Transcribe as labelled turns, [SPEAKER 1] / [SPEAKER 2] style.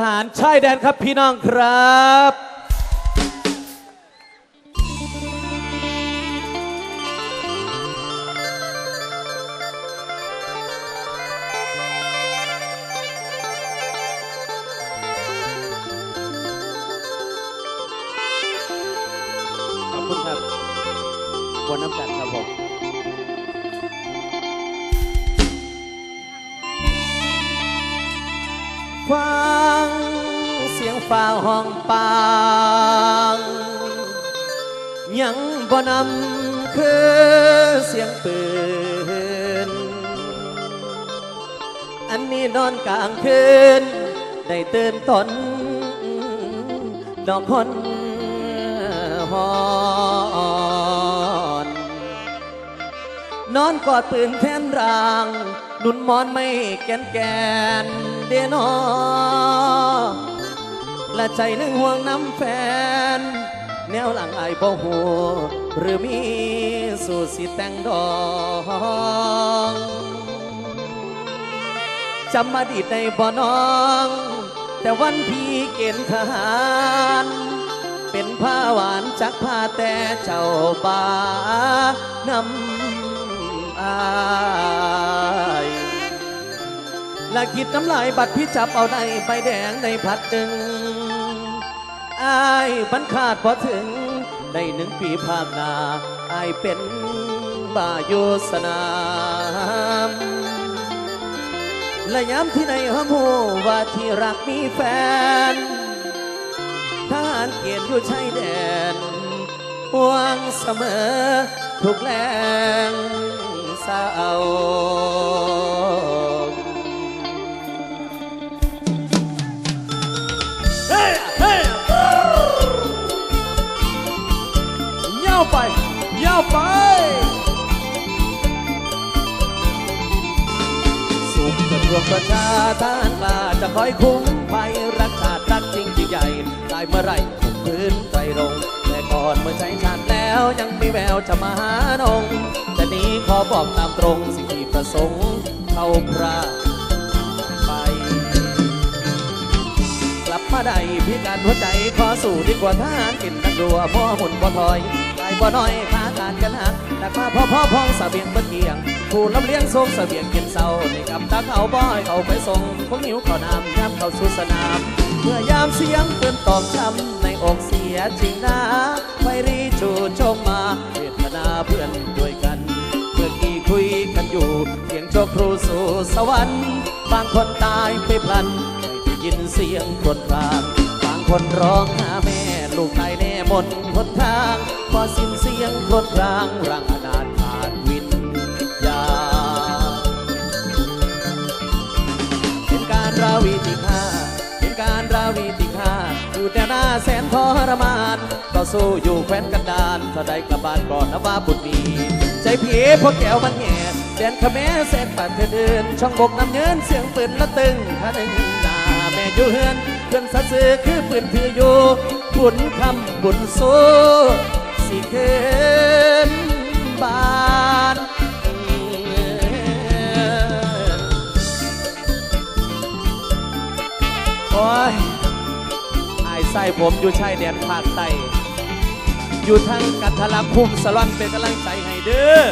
[SPEAKER 1] ทหารชายแดนครับพี่น้องครับขอบคุณครับบนน้ำกันครับผม ฟังเสียงฟ้าห้องปางยังบ่นำคือเสียงปืน อันนี้นอนกลางคืน ได้ตื่นตนดอกคนหอนนอนกอดปืนแทนรางหนุนมอนไม่แกนแกน เดนอและใจหนึ่งห่วงน้ำแฟน แนวหลังไอ้บ่หูหรือมีสู่สิแต่งดองจำมาดีตในบ่อน้อง แต่วันพี่เกณฑ์ทหารเป็นผ้าหวานจากผ้าแต่เจ้าบานำอา และคิดน้ำลายบัดพี่จับเอาในใบแดงในพัดดึงอายบันขาดพอถึงในหนึ่งปีภาคนาอายเป็นบาโยสนามและย้ำที่ในห้องหูว่าที่รักมีแฟนทหารเกียรติอยู่ชายแดนห่วงเสมอทุกแรงเศร้าา
[SPEAKER 2] วไปยาวไป
[SPEAKER 1] สุขจะรวมประชาทานกล้าจะคอยคุ้มภัยรักชาติรักจริงยิ่งใหญ่ตายเมื่อไรถูกพื้นใจรงแต่ก่อนเมื่อใช้ชาติแล้วยังมีแววจะมาหานงแต่นี้ขอบอกตามตรงสิ่งที่ประสงค์เข้าพระไปกลับมาได้พิการหัวใจขอสู่ดีกว่าทหารกินนักรัวพ่อหุ่นพ่อถอยายบ่น้อยขาการกันหักดักมาพ่อพ่อพ้องสะเบียงเบนเกียงผู้ลำเลี้ยงทรงสะเบียงกินเศร้านี่กับตาเขาบ่อยเขาไปส่งพวกหิวข้าวน้ำย้ำเข้าสู่สนามเมื่อยามเสียงเปืนตอกช้ำในอกเสียจริงนะไฟรีชูชมมาเวทนาเพื่อนด้วยกันเมื่อกี้คุยกันอยู่เสียงโชคครูสู่สวรรค์บางคนตายไปพลันไม่ได้ยินเสียงครวญครางบางคนร้องหาแม่ลูกตาย หมดหนทาง พอสิ้นเสียงรวญครางร่างอนาถขาดวิญญาณเป็นการราวีที่ฆ่าเป็นการราวีที่ฆ่าอยู่แต่หน้าแสนทรมานต่อสู้อยู่แคว้นกันดานถ้าได้กลับบ้านก่อนนะว่าบุตรมีใจผีพวกแก้วมันแง่แดนขแม่แสนปัดเธอเดิน ช่องบกน้ำเยินเสียงปืนละตึงท่าหนึ่งหน้าแม่อยู่เฮือนเพื่อนสัตว์ซื้อคือปืนถืออยู่ บุญคำบุญสู้สิเคืนบ้านโอ้ยไอ้ไส้ผมอยู่ชายแดนภาคใต้อยู่ทั้งกัทลักคุมสลอนเป็นกำลังใจให้เด้อ